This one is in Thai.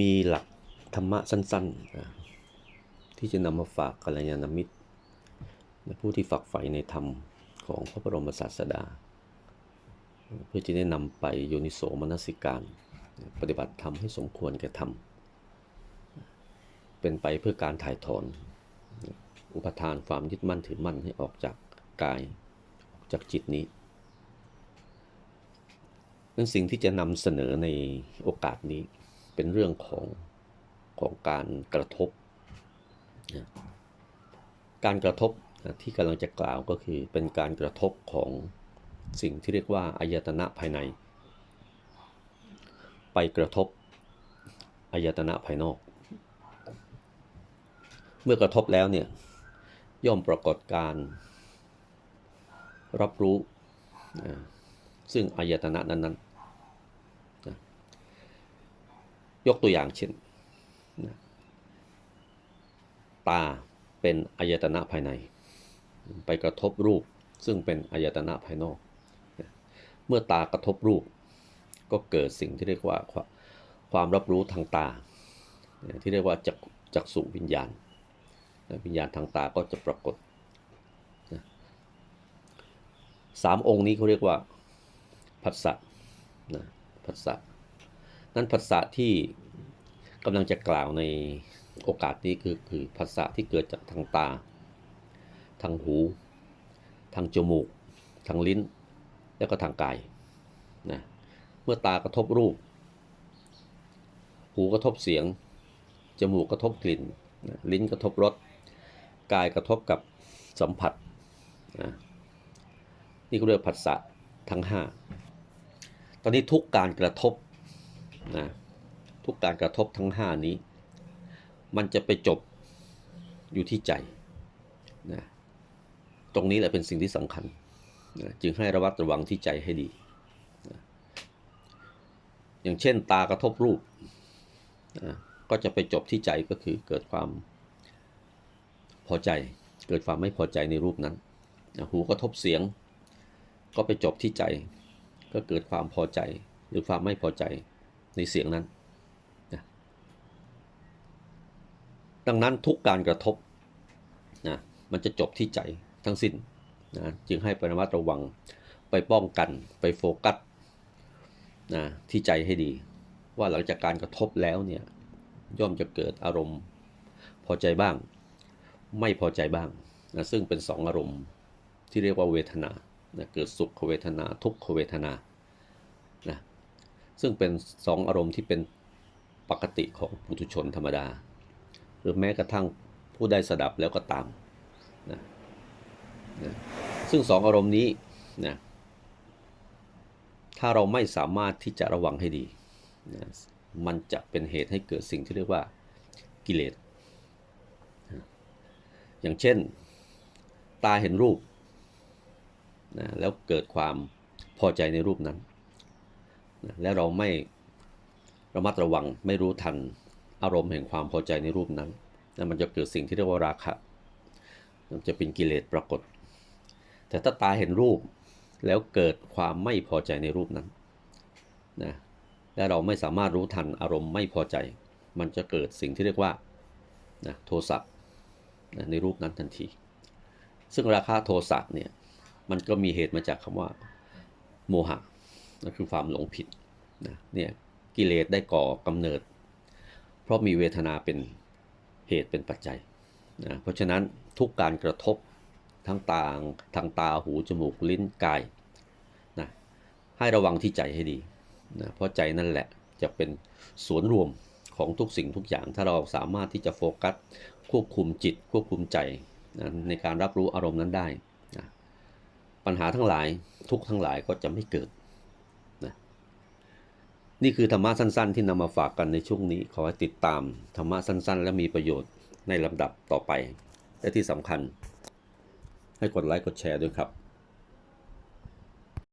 มีหลักธรรมะสั้นๆ ที่จะนำมาฝากกัลยาณมิตรและผู้ที่ฝักใฝ่ในธรรมของพระบรมศาสดา เพื่อจะได้นำไปโยนิโสมนสิการ ปฏิบัติธรรมให้สมควรแก่ธรรม เป็นไปเพื่อการถ่ายถอน อุปทานความยึดมั่นถือมั่นให้ออกจากกายออกจากจิตนี้นั้นสิ่งที่จะนำเสนอในโอกาสนี้ เป็นเรื่องของของการกระทบนะการกระทบนะที่กำลังจะกล่าวก็คือเป็นการกระทบของสิ่งที่เรียกว่าอายตนะภายใน ไปกระทบอายตนะภายนอก เมื่อกระทบแล้วเนี่ยย่อมปรากฏการรับรู้นะซึ่งอายตนะนั้นๆนะ ยกตัวอย่างเช่นนตาเป็นอายตนะภายใน ไปกระทบรูปซึ่งเป็นอายตนะภายนอก เมื่อตากระทบรูป ก็เกิดสิ่งที่เรียกว่าความรับรู้ทางตา ที่เรียกว่าจักจักษุวิญญาณนะวิญญาณทางตาก็จะปรากฏสามองค์นี้เขาเรียกว่าผัสสะนะผัสสะ นั้นผัสสะที่กำลังจะกล่าวในโอกาสนี้คือคือผัสสะที่เกิดจากทางตา ทางหู ทางจมูก ทางลิ้น แล้วก็ทางกายนะเมื่อตากระทบรูป หูกระทบเสียง จมูกกระทบกลิ่นนะลิ้นกระทบรสกายกระทบกับสัมผัสนะนี่ก็เรียกผัสสะทั้ง 5 ตอนนี้ทุกการกระทบ นะทุกการกระทบทั้ง 5 นี้ มันจะไปจบอยู่ที่ใจนะตรงนี้แหละเป็นสิ่งที่สำคัญนะจึงให้ระวัดระวังที่ใจให้ดีนะอย่างเช่นตากระทบรูปนะก็จะไปจบที่ใจก็คือเกิดความพอใจ เกิดความไม่พอใจในรูปนั้นนะหูกระทบเสียง ก็ไปจบที่ใจ ก็เกิดความพอใจหรือความไม่พอใจ ในเสียงนั้นนะดังนั้นทุกการกระทบนะมันจะจบที่ใจทั้งสิ้นนะจึงให้ประมัดระวังไปป้องกันไปโฟกัสนะที่ใจให้ดี ว่าหลังจากการกระทบแล้วเนี่ยย่อมจะเกิดอารมณ์พอใจบ้าง ไม่พอใจบ้างนะซึ่งเป็นสองอารมณ์ที่เรียกว่าเวทนานะเกิดสุขเวทนาทุกขเวทนานะ ซึ่งเป็นสองอารมณ์ที่เป็นปกติของปุถุชนธรรมดา หรือแม้กระทั่งผู้ได้สดับแล้วก็ตามนะนะซึ่งสองอารมณ์นี้นะถ้าเราไม่สามารถที่จะระวังให้ดีนะมันจะเป็นเหตุให้เกิดสิ่งที่เรียกว่ากิเลสนะอย่างเช่น ตาเห็นรูปนะแล้วเกิดความพอใจในรูปนั้น และเราไม่ระมัดระวังไม่รู้ทันอารมณ์แห่งความพอใจในรูปนั้นนะมันจะเกิดสิ่งที่เรียกว่าราคะมันจะเป็นกิเลสปรากฏ แต่ถ้าตาเห็นรูปแล้วเกิดความไม่พอใจในรูปนั้นนะและเราไม่สามารถรู้ทันอารมณ์ไม่พอใจ มันจะเกิดสิ่งที่เรียกว่านะโทสะนะในรูปนั้นทันที ซึ่งราคาโทสะเนี่ยมันก็มีเหตุมาจากคำว่า โมหะ นั่นคือความหลงผิดนะเนี่ยกิเลสได้ก่อกำเนิด เพราะมีเวทนาเป็นเหตุเป็นปัจจัยนะเพราะฉะนั้นทุกการกระทบทั้งต่างทางตาหูจมูกลิ้นกายนะให้ระวังที่ใจให้ดีนะเพราะใจนั่นแหละจะเป็นสวนรวมของทุกสิ่งทุกอย่างถ้าเราสามารถที่จะโฟกัสควบคุมจิตควบคุมใจนะในการรับรู้อารมณ์นั้นได้นะปัญหาทั้งหลายทุกทั้งหลายก็จะไม่เกิดนะ นี่คือธรรมะสั้นๆ ที่นำมาฝากกันในช่วงนี้ ขอให้ติดตามธรรมะสั้น ๆ และมีประโยชน์ในลำดับต่อไป และที่สำคัญ ให้กดไลค์กดแชร์ด้วยครับ